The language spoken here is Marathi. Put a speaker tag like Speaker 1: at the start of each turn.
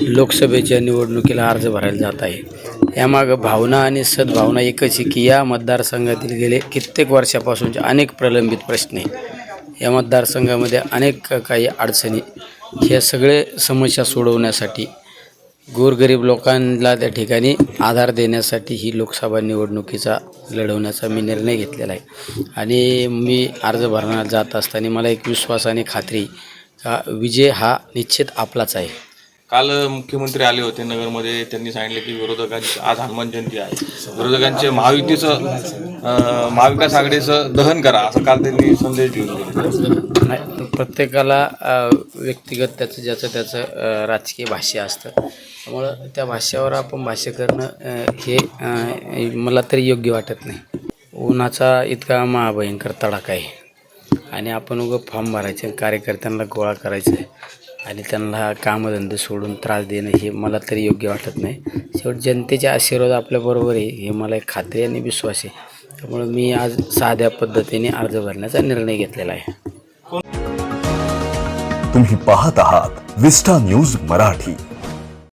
Speaker 1: लोकसभेच्या निवडणुकीला अर्ज भरायला जात आहे. यामागं भावना आणि सद्भावना एकच आहे की या मतदारसंघातील गेले कित्येक वर्षापासूनचे अनेक प्रलंबित प्रश्न आहे या मतदारसंघामध्ये अनेक काही अडचणी ह्या सगळे समस्या सोडवण्यासाठी गोरगरीब लोकांना त्या ठिकाणी आधार देण्यासाठी ही लोकसभा निवडणुकीचा लढवण्याचा मी निर्णय घेतलेला आहे. आणि मी अर्ज भरण्यात जात असताना मला एक विश्वास आणि खात्री का विजय हा निश्चित आपलाच आहे.
Speaker 2: काल मुख्यमंत्री आले होते नगरमध्ये. त्यांनी सांगितले की विरोधकांची आज हनुमान जयंती आहे. विरोधकांचे महायुतीचं महाविकास आघाडीचं दहन करा असं काल त्यांनी संदेश देऊन
Speaker 1: प्रत्येकाला व्यक्तिगत त्याचं ज्याचं त्याचं राजकीय भाष्य असतं. त्यामुळं त्या भाष्यावर आपण भाष्य करणं हे मला तरी योग्य वाटत नाही. उन्हाचा इतका महाभयंकर तडाखा आहे. आणि आपण उगं फॉर्म भरायचे कार्यकर्त्यांना गोळा करायचं आहे. आणि त्यांना कामधंदे सोडून त्रास देणं हे मला तरी योग्य वाटत नाही. शेवट जनतेचे आशीर्वाद आपल्याबरोबर आहे हे मला एक खात्री आणि विश्वास आहे. त्यामुळं मी आज साध्या पद्धतीने अर्ज भरण्याचा निर्णय घेतलेला आहे.
Speaker 3: तुम्ही पाहत आहात विस्टा न्यूज मराठी.